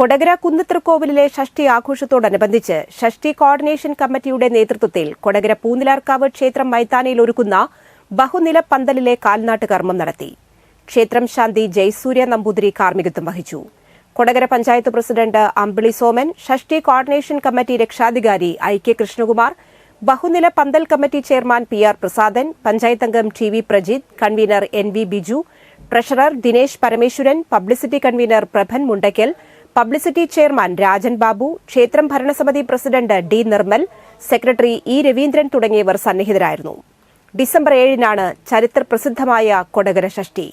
കൊടകര കുന്നത്തൃക്കോവിലിലെ ഷഷ്ടി ആഘോഷത്തോടനുബന്ധിച്ച് ഷഷ്ടി coordination കമ്മിറ്റിയുടെ നേതൃത്വത്തിൽ കൊടകര പൂനിലാർക്കാവ് ക്ഷേത്രം മൈതാനയിൽ ഒരുക്കുന്ന ബഹുനില പന്തലിലെ കാൽനാട്ട് കർമ്മം നടത്തി. ക്ഷേത്രം ശാന്തി ജയസൂര്യ നമ്പൂതിരി കാർമ്മികത്വം വഹിച്ചു. Kodakara panchayat president Ambili Soman Shashti coordination committee രക്ഷാധികാരി ഐ കെ കൃഷ്ണകുമാർ ബഹുനില pandal committee chairman P R Prasadan panchayat അംഗം T V Prajith convener N V Biju treasurer Dinesh Parameswaran publicity convener Prabhan Mundakkal publicity chairman Rajan Babu ക്ഷേത്രം ഭരണസമിതി president D Nirmal secretary E Raveendran തുടങ്ങിയവർ സന്നിഹിതരായിരുന്നു. December ഏഴിനാണ് ചരിത്ര പ്രസിദ്ധമായ കൊടകര ഷഷ്ടി.